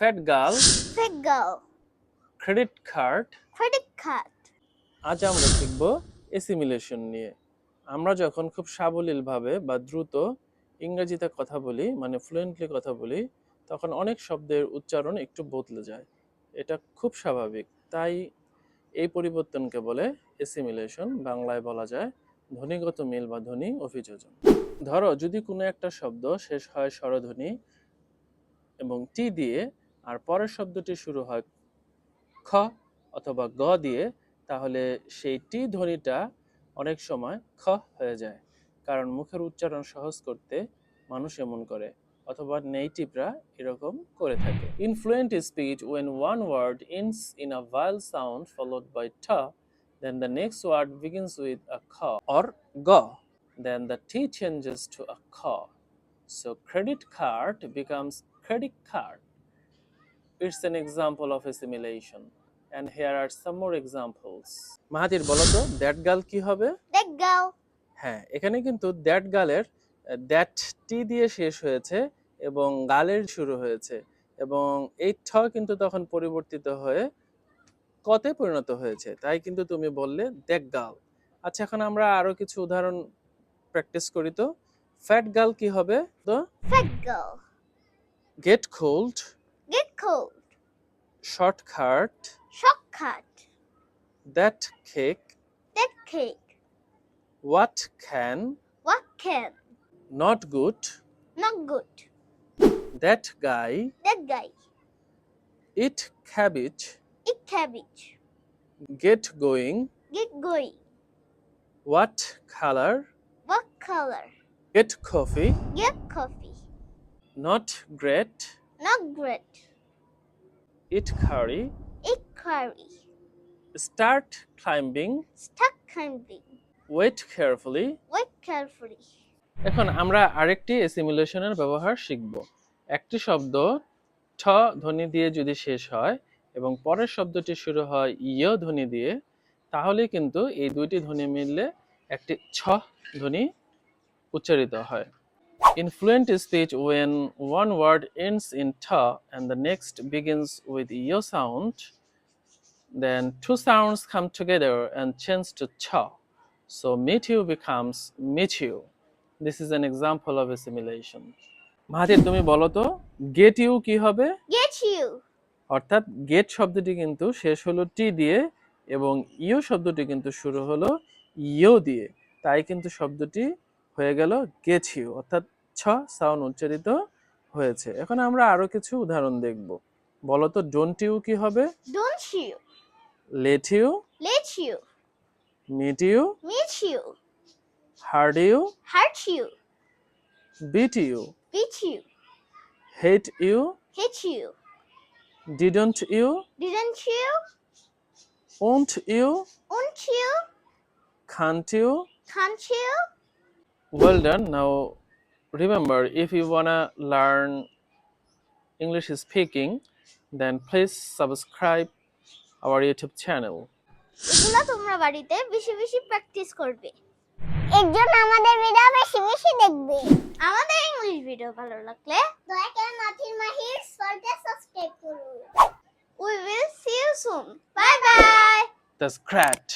Fat girl fat girl, credit card credit card, আজ আমরা শিখব এসিমিলেশন নিয়ে। আমরা যখন খুব সাবলীলভাবে বা দ্রুত ইংরেজিতে কথা বলি মানে ফ্লুয়েন্টলি কথা বলি তখন অনেক শব্দের উচ্চারণ একটু বদলে যায়। এটা খুব স্বাভাবিক। তাই এই পরিবর্তনকে বলে এসিমিলেশন বাংলায় বলা যায় ধ্বনিগত মিল বা ধ্বনি অভিযোজন। ধরো যদি কোনো একটা শব্দ শেষ হয় স্বরধ্বনি এবং টি দিয়ে আর পরের শব্দটি শুরু হয় খ অথবা গ দিয়ে, তাহলে সেই টি ধ্বনিটা অনেক সময় খ হয়ে যায়। কারণ মুখের উচ্চারণ সহজ করতে মানুষ এমন করে, অথবা নেইটিভরা এরকম করে থাকে। In fluent speech when one word ends in a while sound followed by ঠ then the next word begins with a খ অর গ then the T changes to a খ. So credit card becomes credit card It's an example of assimilation. And here are some more examples. Mahatir বলো তো that girl কি হবে? That girl, হ্যাঁ এখানে কিন্তু দ্যাট গার্লের দ্যাট টি দিয়ে শেষ হয়েছে এবং গালের শুরু হয়েছে এবং এই ঠ কিন্তু তখন পরিবর্তিত হয়ে কতে পরিণত হয়েছে। তাই কিন্তু তুমি বললে দ্যাট গার্ল আচ্ছা এখন আমরা আরও কিছু উদাহরণ প্র্যাকটিস করি তো। ফ্যাট গার্ল কি হবে? তো fat girl, get cold Get cold. Shortcut. Shortcut. That cake. That cake. What can. What can. Not good. Not good. That guy. That guy. Eat cabbage. Eat cabbage. Get going. Get going. What color? What color? Get coffee. Get coffee. Not great. Not great, eat curry, eat curry, start climbing, start climbing, wait carefully. wait carefully, এখন আমরা আরেকটি অ্যাসিমিলেশনের ব্যবহার শিখব। একটি শব্দ ঠ ধ্বনি দিয়ে যদি শেষ হয় এবং পরের শব্দটি শুরু হয় ইয় ধ্বনি দিয়ে তাহলে কিন্তু এই দুইটি ধ্বনি মিললে একটি ছ ধ্বনি উচ্চারিত হয়। In fluent speech, when one word ends in ta and the next begins with yo sound, then two sounds come together and change to cha. So meet you becomes meet you. This is an example of assimilation. Mahatir তুমি বলো তো get you কি হবে get you, অর্থাৎ gate শব্দটি কিন্তু শেষ হলো টি দিয়ে এবং ইউ শব্দটি কিন্তু শুরু হলো ইও দিয়ে তাই কিন্তু শব্দটি হয়ে গেল গেট ইউ অর্থাৎ ছ সাউন্ড উচ্চারিত হয়েছে। এখন আমরা আরও কিছু উদাহরণ দেখব। বলো তো ডোন্ট ইউ কি হবে? Don't you, let you let you, meet you meet you, hurt you hurt you, beat you beat you, hit you hit you, didn't you didn't you, won't you can't you can't you, Well done. Now, remember if you wanna learn English speaking, then please subscribe our YouTube channel. এগুলো তোমরা বাড়িতে বেশি বেশি practice করবে। এর জন্য আমাদের video বেশি বেশি দেখবে। আমাদের ইংলিশ ভিডিও ভালো লাগলে দয়া করে মাথির মাহির চ্যানেলটা সাবস্ক্রাইব করুন। We will see you soon bye bye That's you